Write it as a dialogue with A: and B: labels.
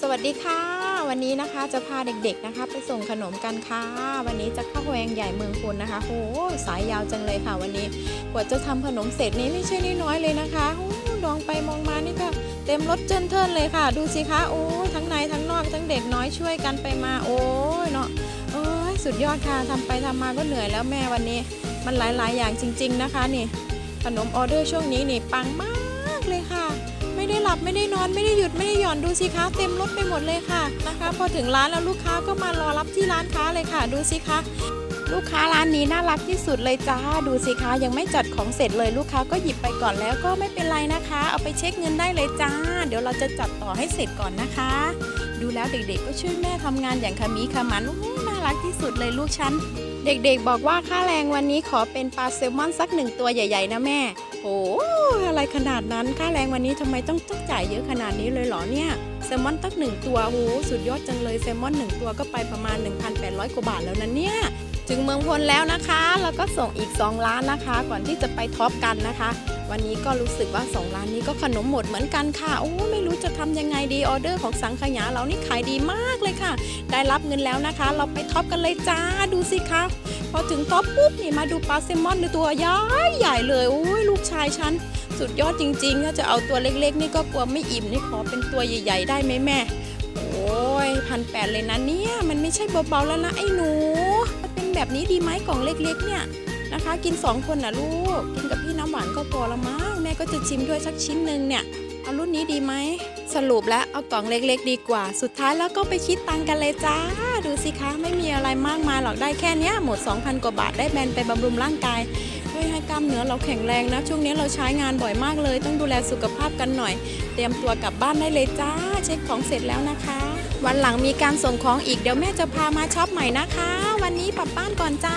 A: สวัสดีค่ะ วันนี้นะคะจะพาเด็กๆนะคะ ไปส่งขนมกันค่ะ วันนี้จะเข้าแวงใหญ่เมืองพลนะคะโอ้สายยาวจังเลยค่ะ วันนี้กว่าจะทำขนมเสร็จนี้ไม่ใช่น้อยเลยนะคะโอ้มองไปมองมานี่ก็เต็มรถเจิ้นเทินเลยค่ะ ดูสิคะโอ้ทั้งในทั้งนอกทั้งเด็กน้อยช่วยกันไปมาโอ้ยเนาะโอ้ยสุดยอดค่ะทำไปทำมาก็เหนื่อยแล้วแม่วันนี้ มันหลายๆอย่างจริง ๆนะคะนี่ ขนมออเดอร์ช่วงนี้นี่ปังมากเลยค่ะ ลับไม่ได้นอนไม่ได้หยุดไม่ได้หย่อนดูสิคะเต็มรถไปหมดเลยค่ะนะคะ พอถึงร้านแล้วลูกค้าก็มารอรับที่ร้านค้าเลยค่ะ ดูสิคะลูกค้าร้านนี้น่ารักที่สุดเลยจ้าดูสิคะยังไม่จัดของเสร็จเลยลูกค้าก็หยิบไปก่อนแล้วก็ไม่เป็นไรนะคะ เอาไปเช็คเงินได้เลยจ้า เดี๋ยวเราจะจัดต่อให้เสร็จก่อนนะคะ ดูแล้วเด็กๆ ก็ช่วยแม่ทำงานอย่างขมีขมันน่ารักที่สุดเลยลูกฉันเด็กๆ บอกว่าค่าแรงวันนี้ขอเป็นปลาแซลมอนสักหนึ่งตัวใหญ่ ๆ นะแม่ โอ้อะไรขนาดนั้นค่าแรงวันนี้ทำไมต้องต้องจ่ายเยอะขนาดนี้เลยเหรอเนี่ยแซลมอนตั้งหนึ่งตัวโอ้สุดยอดจังเลยแซลมอนหนึ่งตัวก็ไปประมาณ 1,800 กว่าบาทแล้วนะเนี่ย ถึงเมืองพลแล้วนะคะ แล้วก็ส่งอีก2ร้านนะคะ ก่อนที่จะไปท็อปกันนะคะ วันนี้ก็รู้สึกว่า2ร้านนี้ก็ขนมหมดเหมือนกันค่ะ โอ้ไม่รู้จะทำยังไงดีออเดอร์ของสังขยาเรานี่ขายดีมากเลยค่ะ ได้รับเงินแล้วนะคะ เราไปท็อปกันเลยจ้าดูสิคะพอถึงท็อปปุ๊บนี่มาดูปลาแซมอนในตัวใหญ่ใหญ่เลยโอ้ยลูกชายฉันสุดยอดจริงๆถ้าจะเอาตัวเล็กๆ นี่ก็กลัวไม่อิ่มนี่ขอเป็นตัวใหญ่ ๆ ได้ไหมแม่โอ้ยพันแปดเลยนะเนี่ยมันไม่ใช่เบาๆแล้วนะไอ้หนู เป็นแบบนี้ดีไหมกล่องเล็กๆ เนี่ยนะคะ กินสองคนนะลูก กินกับพี่น้ำหวานก็พอละมั้งแม่ก็จะชิมด้วยสักชิ้นหนึ่งเนี่ยเอารุ่นนี้ดีไหมสรุปแล้วเอากล่องเล็กๆ ดีกว่า สุดท้ายแล้วก็ไปคิดตังกันเลยจ้า ดูสิคะไม่มีอะไรมากมายหรอกได้แค่นี้หมด 2,000 กว่าบาทได้แบนไปบำรุงร่างกายช่วยให้กล้ามเนื้อเราแข็งแรงนะ ช่วงนี้เราใช้งานบ่อยมากเลย ต้องดูแลสุขภาพกันหน่อย เตรียมตัวกลับบ้านได้เลยจ้า เช็คของเสร็จแล้วนะคะ วันหลังมีการส่งของอีกเดี๋ยวแม่จะพามาช็อปใหม่นะคะ วันนี้กลับบ้านก่อนจ้า